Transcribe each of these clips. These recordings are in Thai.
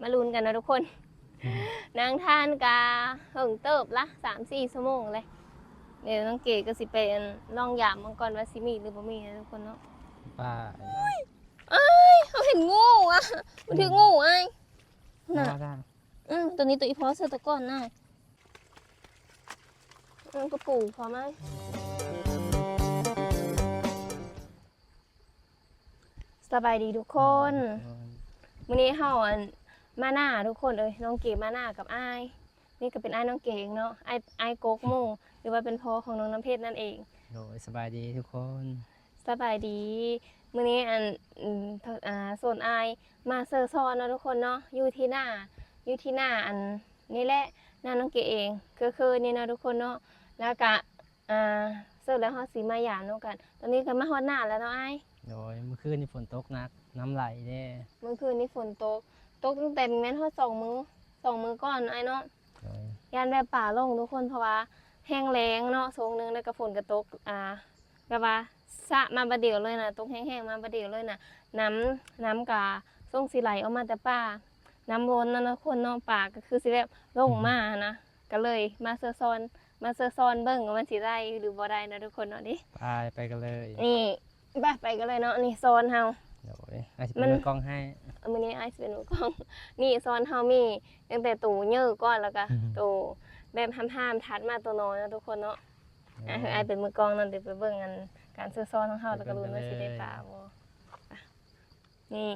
มาลุ้นกันนะทุกคน นางทานกาเหิงเติบละสามสี่ชั่วโมงเลย เดี๋ยวน้องเก๋ก็สิไปลองยามมังกรว่าสิมีหรือบ่มีนะทุกคนเนาะป้าเขาเห็นงูอะมันถืองูไอ้น่ะมาได้อืมตัวนี้ตัวอีพอเสือตะก้อนน่ะอืมกระปูพอไหมสบายดีทุกคนวันนี้เฮาอัน มาหน้าทุกคนเอ้ยน้องเก๋มาหน้ากับอ้ายนี่ก็เป็นอ้ายน้องเก๋เองเนาะอ้ายอ้ายโกกโมหรือว่าเป็นพ่อของน้องน้ำเพชรนั่นเองโดยสบายดีทุกคนสบายดีมื้อนี้อันอืมเท่าอ่าโซนอายมาเซอร์ซอนเนาะทุกคนเนาะอยู่ที่หน้าอยู่ที่หน้าอันนี่แหละหน้าน้องเกเองก็คือนี่เนาะทุกคนเนาะแล้วก็อ่าเสิร์ฟแล้วเฮาสิมาหยามเนาะกัน ตอนนี้ก็มาฮอดหน้าแล้วเนาะอายโดยเมื่อคืนนี่ฝนตกหนักน้ำไหลเด้เมื่อคืนนี้ฝนตก ตกตั้งแต่แม่นฮอดสองมื้อสองมื้อก่อนอายเนาะโดยยานแบบป่าลงทุกคนเพราะว่าแห้งแล้งเนาะทรงหนึงแล้วก็ฝนก็ตกอ่าแบบว่าสะมาบดเดียวเลยนะตกแห้งๆมาบดเดียวเลยนะน้ำน้ำกาส่งสีไหลออกมาแต่ป่าน้ำล้นนะนะคนเนาะป่าก็คือสิแบบลงมานะก็เลยมาเซอร์ซอนมาเซอร์ซอนเบิ่งว่ามันสิได้หรือบ่ได้นะทุกคนเนาะดิไปไปกันเลยนี่ไปไปกันเลยเนาะนี่โซนเฮา โดยอาจจะมัเป็นนมือกล้องให้เอามื้อนี้ไอซ์เป็นมือกล้อง นี่โซนเฮามีตั้งแต่ตู่เยอะก่อนแล้วก็อืมตู่แบบห้ามๆทัดมาตัวน้อยนะทุกคนเนาะอะคือไอเป็นมือกลองนั่นเดี๋ยวไปเบิ่งกันการซื้อซ้อนของเฮาแล้วก็รู้นว่าสิได้ปลาบ่อะนี่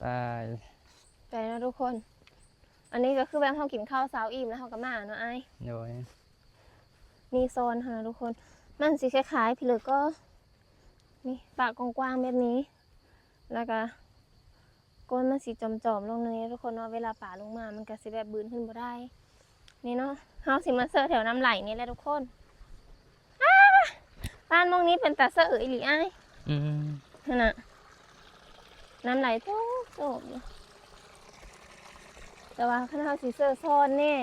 ไปไปแล้วทุกคน อันนี้ก็คือแบบเฮากินข้าวเช้าอิ่มแล้วเฮาก็มาเนาะไอโดยนี่โซนค่ะทุกคน มันสิคล้ายๆพี่เลยก็ นี่ปากกว้างๆแบบนี้ แล้วก็ก้นมันสิจอมๆลงในนี้ทุกคนเนาะเวลาป่าลงมามันก็สิแบบบืนขึ้นบ่ได้ นี่เนาะเฮาสิมาเสิร์ฟแถวน้ำไหลนี่แหละทุกคนอ้าบ้านหมองนี้เป็นตาเสิร์ฟอีหลีอ้ายอืมนั่นน่ะน้ำไหลโจ๊กโจ๊กอยู่แต่ว่าคันเฮาสิเสิร์ฟซ้อนแน่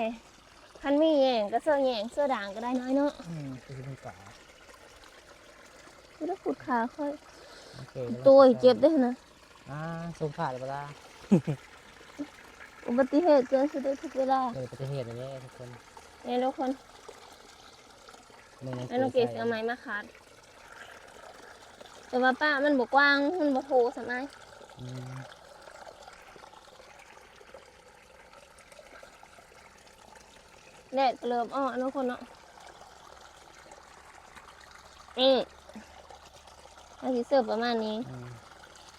คันมีแหย่งก็เสิร์ฟแหย่งเสื้อด่างก็ได้น้อยเนาะอืมคือเป็นป่า ไม่ได้ขุดขาค่อยโอเคตัวอีกเจ็บด้วยนะอ่าสูงผ่าหรือเปล่าอุบัติเหตุเกิดขึ้นได้ทุกเวลาเกิดอุบัติเหตุเลยเนี่ยทุกคนเนี่ยทุกคนเมืองแล้วน้องเกศเอาไม้มาขาดแต่ว่าป้ามันบกว้างมันบกโถสมัยอืมแดดก็เริ่มอ้อทุกคนเนาะ นี่ถ้าสิเสิร์ฟประมาณนี้อืม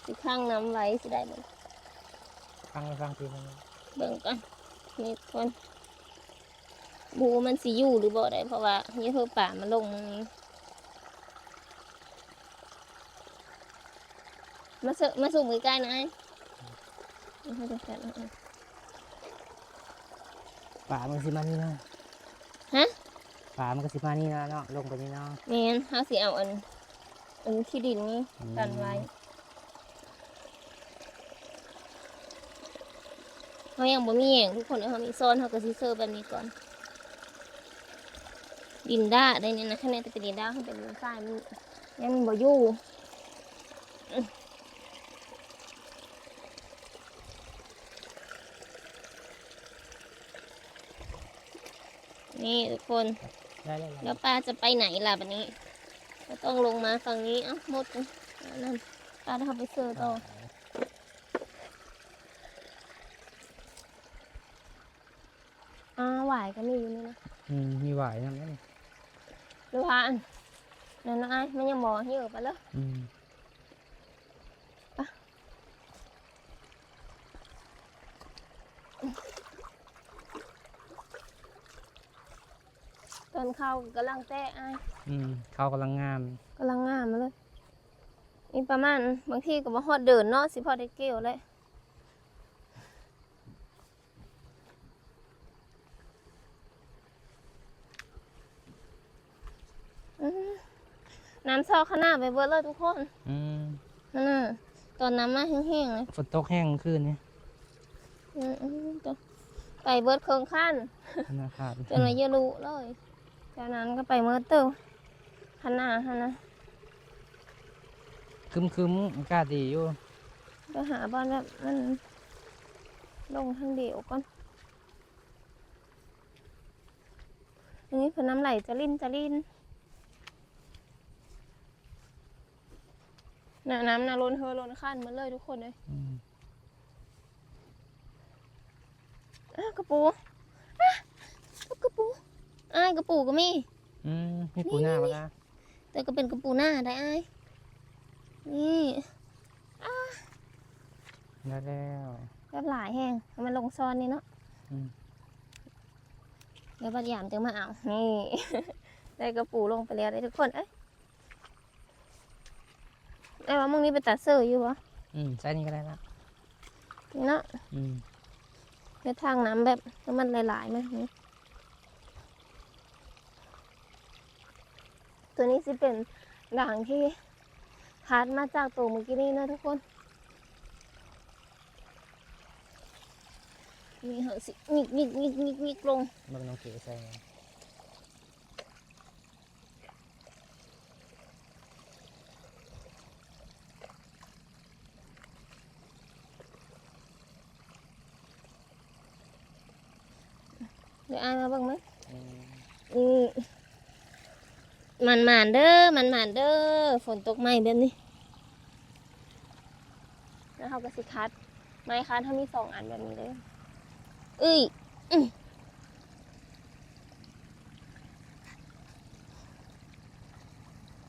สิข้างน้ำไว้สิได้เบิ่งฟังไปฟังทีนึงเบิ่งกันนี่ทุกคนบูมันสิอยู่หรือบ่ได้เพราะว่านี่คือป่ามันลงตรงนี้มาเสิร์ฟมาสุ่มใกล้ๆนะไอ้นี่เขาจะแฟนนะป่ามันก็สิมานี่นะฮะป่ามันก็สิมานี่นะเนาะลงไปนี่เนาะแมนเขาสิเอาอัน อันที่ดินนี่อืมกันไว้เขายังบ่มีแหงทุกคนเขามีโซนเขาก็สิเซอร์แบบนี้ก่อน ดินด้าได้เนี่ยนะคะแนนแต่เป็นดินด้าเขาเป็นดินทรายมันยังมันบ่อยู่อื้อนี่ทุกคนได้ได้ได้แล้วป้าจะไปไหนล่ะบัดนี้ ก็ต้องลงมาฝั่งนี้เอ้าหมดนั่นป้าจะเข้าไปเซอร์ต่ออ้าวหวายก็มีอยู่นี่นะอืมมีหวายนั่นนี่ดูพานนั่นนะไอ้ายมันยังบ่หิวไปเลยอืม นเข้ากำลังแตะไอ้ายอืมเขากำลังงามกำลังงามมาเลยนี่ประมาณบางทีก็บ่ฮอดเดินเนาะสิพอได้เกี่ยวเลยอื้อน้ำซอกข้างหน้าไปเบิดเลยทุกคนอืมนั่นน่ะตอนน้ำมาแห้งๆเลยฝนตกแห้งเมื่อคืนนี่อืมอืมตัวไปเบิดเคิงขั้นธนาคาร จนมาเยอะรู้เลย จากนั้นก็ไปเมื่อเติมข้างหน้าฮะนะคึมคึมๆอากาศดีอยู่ไปหาบ้านแบบมันลงทางเดียวก่อน อันนี้เพิ่นน้ำไหลจะลิ้นจะลิ้นน่ะน้ำน่ะล้นเฮอล้นขั้นหมาเลยทุกคนเลยอืมอ้าวกระปูอ้าวกระปูอ้าย กระปูก็มีอืมมีปูหน้าปะล่ะแต่ก็เป็นกระปูหน้าได้อ้ายนี่ได้แล้วแบบหลายแห้งให้มันลงซ้อนนี่เนาะอืมเดี๋ยวบัดยามจึงมาเอานี่ได้กระปูลงไปแล้วได้ทุกคนเอ้ยได้ว่ามึงนี่ไปตัดเสื้ออยู่วะอืมใส่นี่ก็ได้ละนี่เนาะอืมในทางน้ำแบบให้มันหลายๆไหม ตัวนี้สิเป็นด่างที่คัดมาจากตัวเมื่อกี้นี่นะทุกคนนี่เหอะสิหงิกหงิกหงิกหงิกหงิกลงมันเป็นน้องเก๋ใส่เดี๋ยวอายมาเบ้างไหมอืมนี่ มันหมานเด้อมันหมานเด้อฝนตกใหม่แบบนี้แล้วเขาก็สิคัด ไม้คัดเขามีสองอันแบบนี้เลยเอ้ยอือ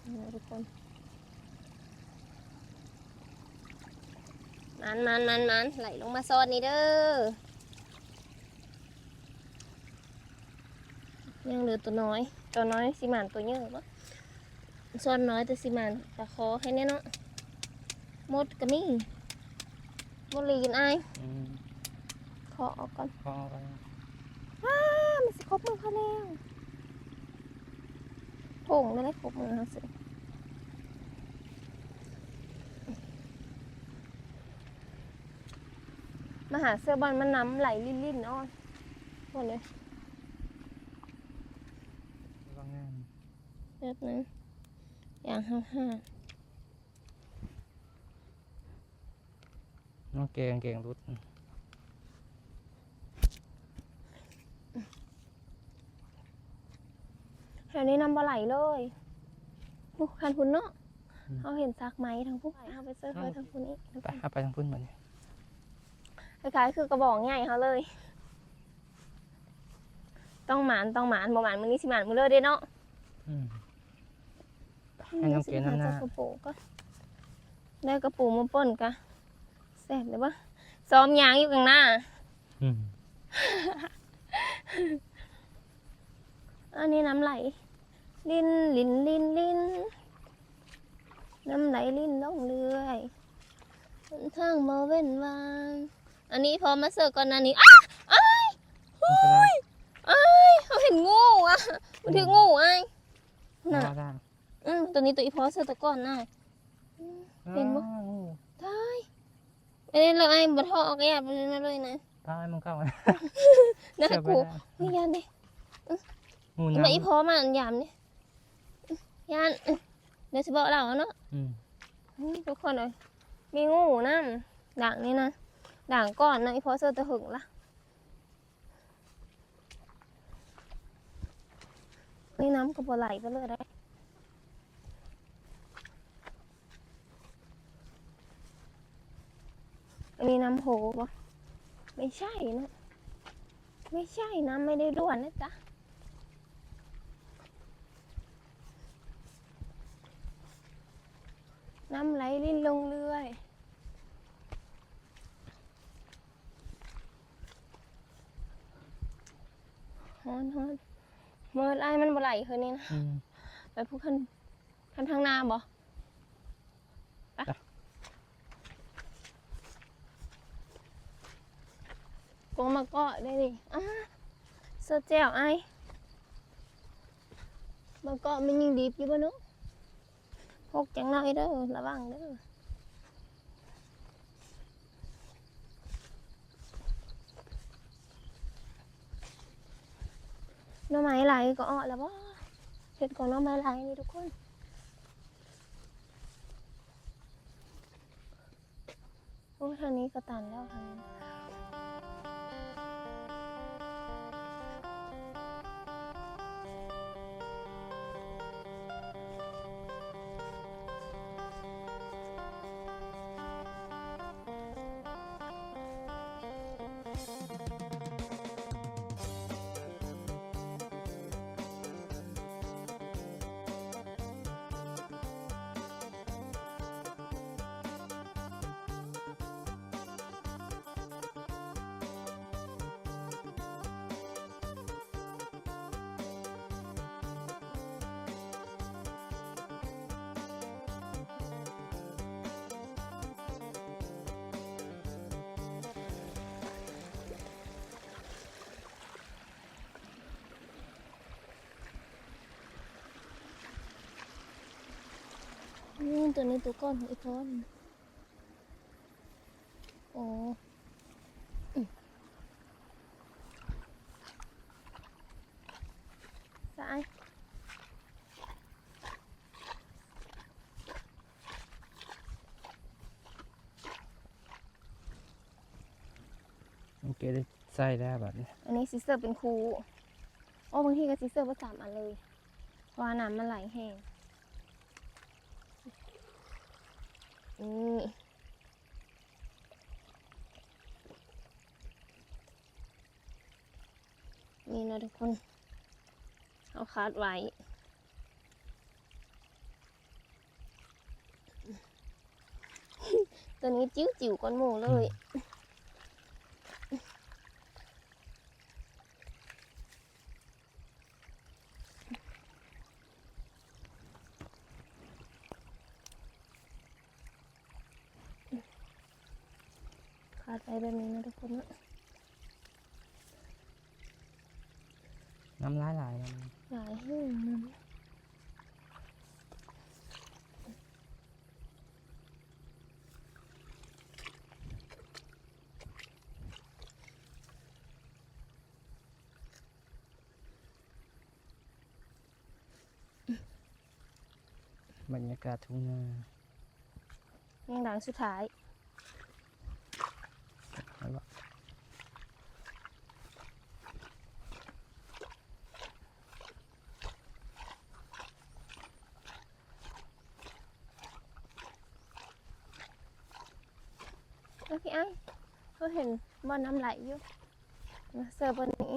นี่ทุกคนมันมันมันมันไหลลงมาซอนนี่เด้อ ยังเหลือตัวน้อย ตัวน้อยสิหมานตัวเยอะปะส่วนน้อยแต่สิหมานตะคอให้แน่เนาะหมดก็มีหมดลีกินอายอืมขอออกก่อนพอไปอ้ามันสิครบมือเขาแล้วโป่งไม่ได้ครบมือเขาสิมาหาเสื้อบอลมันน้ำไหลลิ่นๆเนาะหมดเลย ระวังงาน แบบนั้นอย่างห้าห้าน้องเก๋กางเก่งรุดแถวนี้น้ำปลาไหลเลยลูกคันคุณเนาะเขาเห็นซักไหมทางผู้เขาไปเซิร์ฟเวอร์ทางคุณอีกไปเอาไปทางพุ่นมาเนี่ยคล้ายๆคือกระบอกใหญ่เขาเลย ต้องหมานต้องหมานบ่หมานมือนี้สิหมานมือเลยเด้เนาะอืมไป ให้น้องเก๋น้ำหน้ากระปูก็ได้กระปูมาป่นกะแซ่บเลยปะซ้อมยางอยู่ข้างหน้าอืมอันนี้น้ำไหล ลินลินลินลินน้ำไหลลินลงเรื่อยหนทางมาเว้นวางอันนี้พอมาเสิร์ฟก่อนอันนี้อ้าอ้ายมันก็ได้อ้ายเขาเห็นงูอะมันถืองูอ้ายน่ะเอาได้อืมตัวนี้ตัวอีพอเสิร์ฟตะก่อนน่ะเห็นบ่อ้าวงูตายอันนี้เราไอ้ายบัทอออกแอบไปเลยนะเลยนะตายมันเข้ามานะเชื่อไปกูได้นี่ยานดิงูมาอีน้ำพอมาอันยามนี่ยานอื้อเดี๋ยวจะบอกเราเนาะ อืมอืมทุกคนเลยมีงูนั่นด่างนี่นะด่างก่อนนะอีพอเสิร์ฟตะหึงละนี่น้ำกระปไหลไปเลยได้ อันนี้น้ำ โหปะไม่ใช่นะ ไม่ใช่น้ำไม่ได้ด่วนนะจ๊ะน้ำไหลลิ่นลงเรื่อยฮอนฮอนเมื่อไรมันบ่ไหลคืนนี้นะอืมไปพูดคันคันทางหน้าบ่ ไปจ้ะกงมาเกาะได้ดิอ่าเสื้อแจ่วไอ้ายมาเกาะมันยังดีบอยู่บ่เนุ๊พกจังน้อยเด้อระวังเด้อหน้ำไม้ไหลก็อ้อแล้วบ่เห็ดของหน้ำไม้ไหลนี่ทุกคน โอ้ทางนี้ก็ตันแล้วทางนี้ นี่ตัวนี้ตัวก้อนของอีพอนโอ้อืมสายน้องเกดได้ใส่ได้แบบนี้ อันนี้ซิสเตอร์เป็นครูโอ้บางทีก็ซิสเตอร์ก็สามอันเลยเพราะว่าน้ำมันไหลแห้ง นี่นี่นะทุกคน เอาคาดไว้ตัวนี้จิ้วจิ๋วก้อนหมูเลยาดไปแบบนี้นะทุกคนนะน้ำลายไหลายมันหลายแห้งนะบรรยากาศทุ่งนา ยังดังสุดท้าย แล้วก็ แล้ว พี่ไอ้เขาเห็นบ่อน้ำไหลอยู่มาเสิร์ฟบนนี้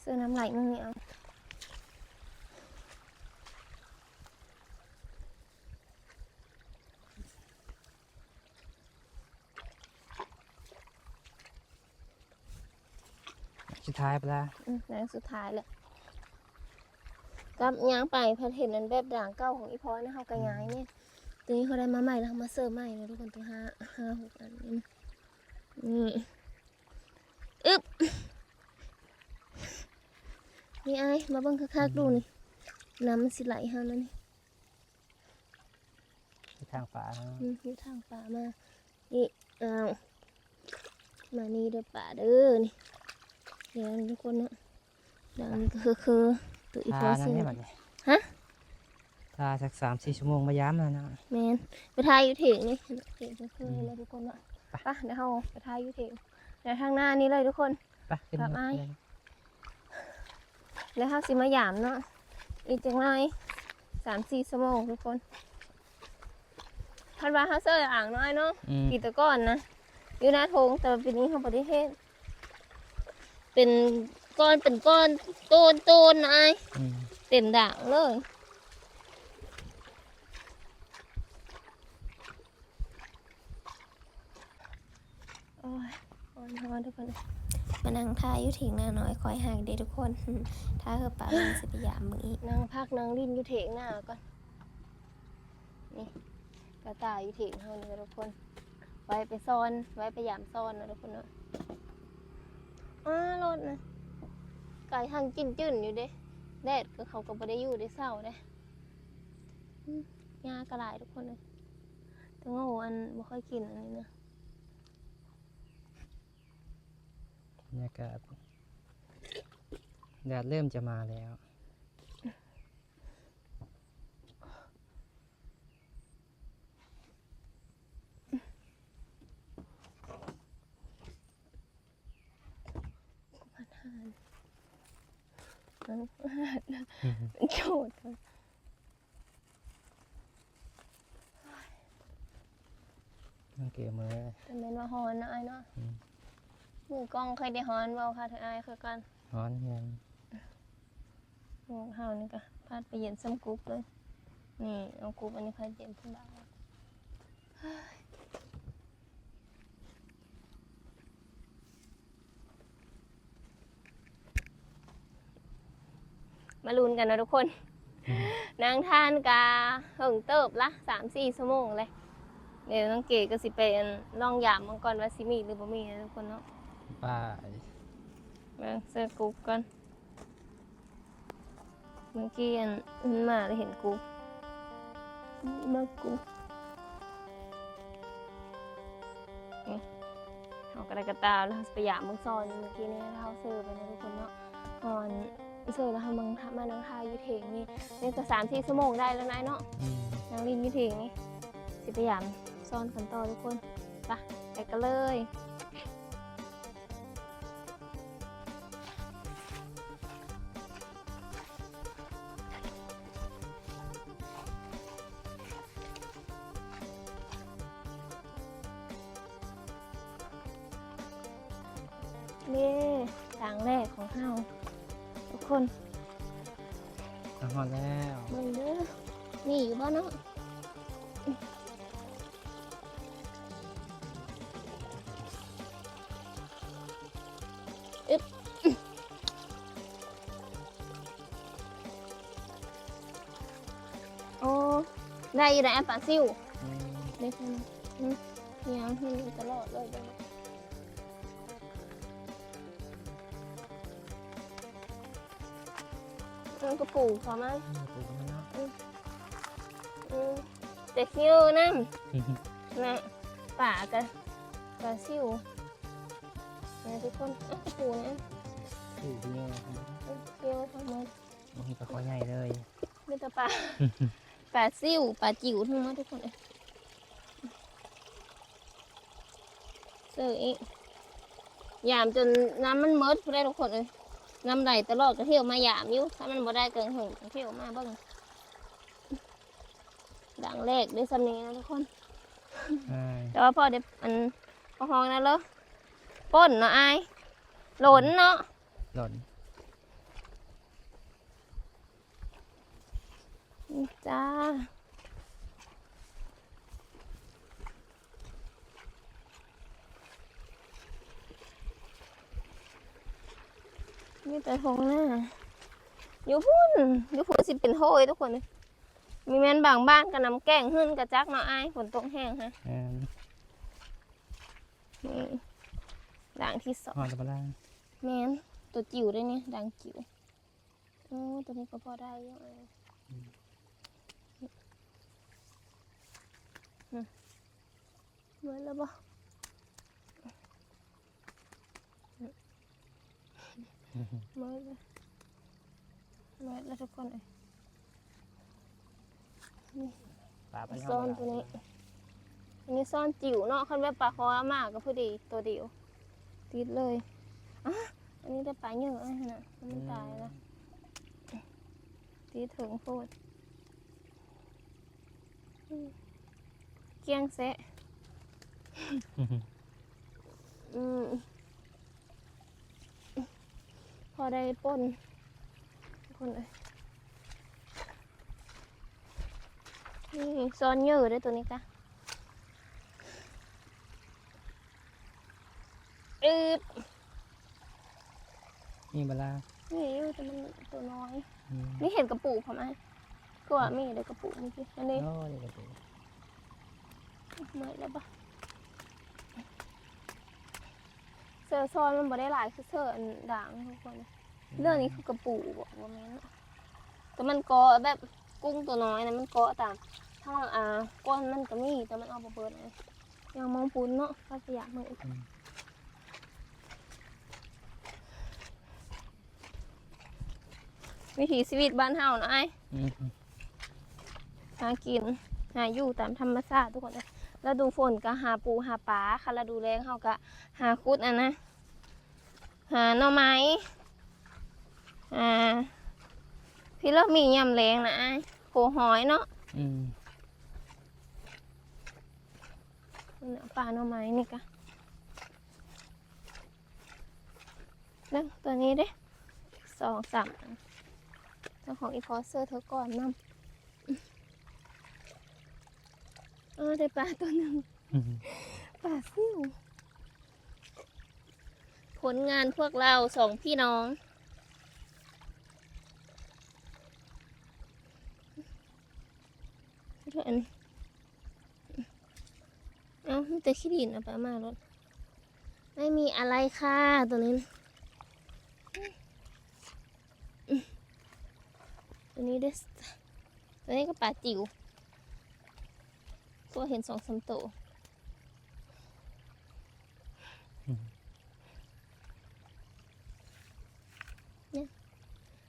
เสื้อน้ำไหลมึงเนี่เอา สุดท้ายไปละอืมนางสุดท้ายแหละกับย้างไปเพันเห็นนั้นแบบด่างเก้าของอีพอยนะเขากระย้ายเนี่ยตัวนี้เขาได้มาใหม่แล้วเขามาเสิร์ฟใหม่นะทุกคนตัวห้าห้าหกอันนี้นี่อึ๊บนี่ไอ้ายมาเบิ่งคักๆดูนี่น้ำมันสิไหลเฮาแล้วนี่ไปทางฝาเนาะอืมอยู่ทางป่ามานี่อ้าวมานี่เด้อป่าเด้อนี่ เดี๋ยวทุกคนเนาะดังคือคือตัวอีพทาอนั่นซื้อนี่แบบนี้ฮะทาสักสามสี่ชั่วโมงมาย้ำแล้วนะแมนไปทายอยู่เถียงนี่เถียงก็คือแล้วทุกคนอะไปไปเดี๋ยวเราไปทายอยู่เถียงเดี๋ยวทางหน้านี้เลยทุกคนไปขึ้นครับรถไอ้เลยแล้วเขาสิมาหยามเนาะอีกจังไรสามสี่ชั่วโมงทุกคนพันว่าเขาเซอร์อ่างน้อยเนาะอืมกี่ตะก้อนนะอยู่หน้าทงแต่ว่าปีนี้เขาบริเทศ เป็นก้อนเป็นก้อนโตนโตนนะไอ้อืมเต็มด่างเลยโอ้ยอ่อนทอนทุกคนมานั่งทายอยู่ถิงหน้าน้อยคอยห่างเด้ทุกคน ถ้าเธอป่ามันสิพยายามมึงอีกนั่งพักนั่งลิ้นอยู่เถียงหน้าก่อน นี่กระต่ายอยู่เถียงเฮานี่ทุกคน ไว้ไปซ่อน ไว้ไปยามซ่อนนะทุกคนเนาะ อ้ารถนะไก่ทางกินจื่นอยู่เด้แดดก็เขาก็บ่ได้อยู่ได้เศร้าเด้อืมยากระหลายทุกคนเลยแต่ว่าโหอันบ่ค่อยกินอันนี้นะบรรยากาศแดดเริ่มจะมาแล้ว มาทาน มันเป็นโจทย์ค่ะน้องเกมือแต่เป็นว่าฮอนนะไอ้ายเนาะอืมมือกล้องเคยได้ฮอนเบาค่ะเธอไอ้ายคือกันร้อนยังหมูเฮานี่ก็พาดไปเย็นซ้ำกรุ๊ปเลย นี่เอากรุ๊ปอันนี้พาดเย็นขึ้นบ้าง มาลุ้นกันนะทุกคน นางทานกาเหิงเติบละสามสี่ชั่วโมงเลย เดี๋ยวน้องเก๋ก็สิเป็นลองยามมังกรว่าสิมีหรือบ่มีนะทุกคนเนาะไปมาเสื้อกูก่อนเมื่อกี้อันมันมาแล้วเห็นกูมากูนี่เอากระดาษกระตาแล้วเราไปหยามเมืองซอนเมื่อกี้นี่เราเสื้อไปนะทุกคนเนาะก่อน เสื้อแล้วทำมังมานังคายอยูเทงนี่นี่ก็สามสี่ชั่วโมงได้แล้วนายเนาะอืมนางลินอยูเทงนี่สิไปหยามซ่อนกันต่อทุกคนไปไปกันเลย อึ๊บโอ้ได้อยู่ไหนปลาซิวอืมได้ใช่ไหมอืมยังให้อยู่ตลอดเลยเดี๋ยวนี้มันก็ปลูกพอไหมปลูกมันเนาะอืมแต่ซิวนั่นนะป่ากันปลาซิว นะทุกคนเอ้าวปูนะปลูกเยอะเอ้ยซิวทั้งหมดมันมีปลาคอใหญ่เลยมีแต่ปลาปลาซิวปลาจิ๋วทั้งหมดทุกคนเลยเจออีกยามจนน้ำมันเมดพูดได้ทุกคนเลยน้ำไหลตลอดก็เที่ยวมายามอยู่ถ้ามันบ่ได้เกินหึงก็เที่ยวมาเบิ่งดังแรกได้สำเนียงนะทุกคนใช่แต่ว่าพอเด็มันพอห้องนั่นเลย ป้นเนาะอายหลนเนาะหล่นนี่จ้านี่แต่ทงหน้าอยู่พุ่นอยู่พุ่นสิเป็นโหยทุกคนเลยมีแม่นบางบ้านกับน้ำแกงหึ่นกระจักเนาะอายฝนตกแห้งฮะอ่านี่ ด่างที่สองฮอดแล้วบ่ล่ะแม่นตัวจิ๋วด้วยเนี่ยด่างจิ๋วโอ้ตัวนี้ก็พอได้อยู่อายอืมเหมือนแล้วบ่เหมือนเลยเหมือนแล้วทุกคนเลยปลาไปซ่อนตัวนี้อันนี้ซ่อนจิ๋วเนาะคันแบบปลาคอมากก็พอดีตัวเดียว ติดเลยอะอันนี้ได้ปลาเยอะนะฮะมันตายแล้วตีถึงโคตรอืมเกลี้ยงแซะอืมพอได้ป่นทุกคนเลยนี่ซ้อนเยอะด้วยตัวนี้กะ อึบนี่บ่ล่ะนี่อยู่แต่มันตัวน้อย อืมนี่เห็นกระปุกเขาไหมก็ว่ามีเดี๋ยวกระปุกเมื่อกี้อันนี้โอ้ยกระปูเมื่อยแล้วปะเสื้อซ้อนมันบ่ได้หลายคือเสื้ออันด่างทุกคนนะเรื่องนี้คือกระปุกบอกว่าแม่นอะแต่มันเกาะแบบกุ้งตัวน้อยนะมันเกาะตามถ้าอ่าก้อนมันก็มีแต่มันเอาไปเบิดเลยยังมองปุ้นเนาะก็จะอยากมืออก วิถีชีวิตบ้านเฮาเนาะไอ้อืมหากินหาอยู่ตามธรรมชาติทุกคนเลยแล้วดูฝนก็หาปูหาปลาค่ะแล้วดูแรงเขาก็หาคุดอะนะ หาหน่อไม้อ่าพี่เลิกมียำแรงนะไอ้ายโขหอยเนาะอืมนี่น่ะปลาหน่อไม้นี่กะแล้วตัวนี้เด้สองสามอันเจ้าของอีฟอสเซอร์เธอก่อนนำเออได้ปลาตัวหนึ่งปลาซิ่วผลงานพวกเราสองพี่น้อง อันนี้เอ้าแต่ขี้ดินเอาไปมารถไม่มีอะไรค่ะตัวนี้ ตัวนี้เด้อตัวนี้ก็ปลาจิ๋วตัวเห็นสองสามตัว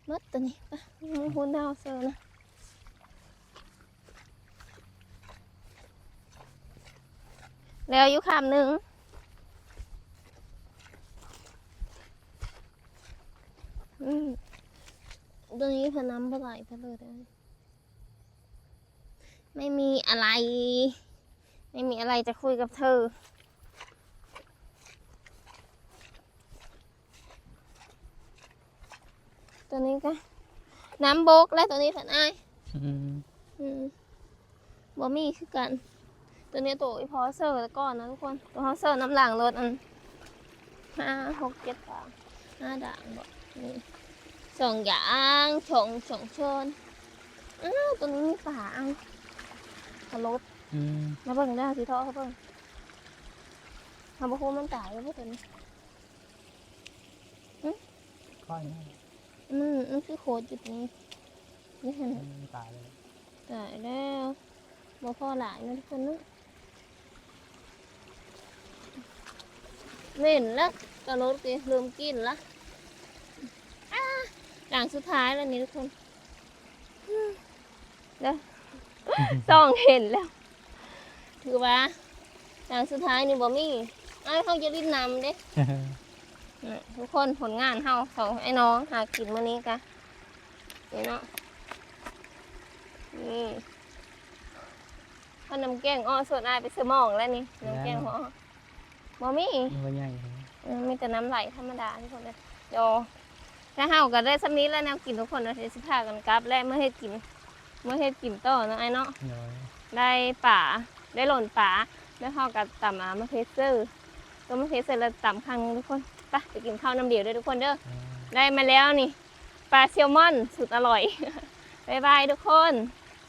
มดตัวนี้ปะมันหุ่นดาวเซอร์นะแล้วอยู่คำหนึ่งอืม ตัวนี้พน้ำปลาไหลไปเลยได้ไม่มีอะไร ไม่มีอะไรจะคุยกับเธอ ตัวนี้ก็น้ำบกและตัวนี้ผันอ้ายอืมอืมบ่มีคือกัน ตัวนี้ตัวอีพอเซอร์แล้วก่อนนะทุกคน ตัวพอเซอร์น้ำหลังรถอันห้าหกเจ็ดด่างห้าด่างบ่นี่ สองอย่างสองสองชนอ้าวตัวนี้มีฝาอันทะรถอืมมาเบิ่งได้สิท่อเขาเบิ่งทำบุคูมันตายแล้วพวกตัวนี้ค่อยนะอืมมันคือโคตรจุดนี้นี่เห็นไหมมันตายเลยตายแล้วบ่พอหลายนะทุกคนเนอะเล่นแล้วกระโดดกินลืมกินละอ้า ด่างสุดท้ายแล้วนี่ทุกคนอืมเด้อส่องเห็นแล้ว ถือว่าด่างสุดท้ายนี่บ่มีไอ้ายเขาจะรินนำเด้น่ะทุกคนผลงานเฮาสองไอ้น้องหากินมื้อนี้กะนี่เนาะนี่ข้าวน้ำแกงอ้อสดอายไปซื้อหมองแล้วนี่น้ำแกงหัวอ้อบ่มีมันก็ใหญ่เลยเออมีแต่น้ำไหลธรรมดาทุกคนเลยเดี๋ยว ถ้าเฮาก็ได้สักนิดแล้วแนวกินทุกคนเราจะสิพากันกลับ และเมื่อเฮ็ดกิน เมื่อเฮ็ดกินต่อเนาะไอ้เนาะน้อยได้ป่าได้หล่นป่าแล้วเฮาก็ตำมามะเขือเซอร์ตัวมะเขือเซอร์แล้วตำครั้งทุกคนไปไปกินข้าวน้ำเดียวด้วยทุกคนเด้ออ่าได้มาแล้วนี่ปลาแซลมอนสุดอร่อยบ๊ายบายทุกคน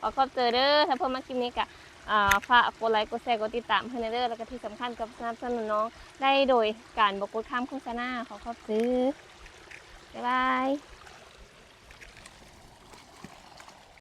ขอขอบเจอเด้อถ้าเพิ่มมาคลิปนี้กะอ่าฝากกดไลค์กดแชร์กดติดตามให้ในเด้อแล้วก็ที่สำคัญกับสนับสนุนน้องได้โดยการบอกกดข้ามโฆษณาขอขอบเจอ บ๊ายบาย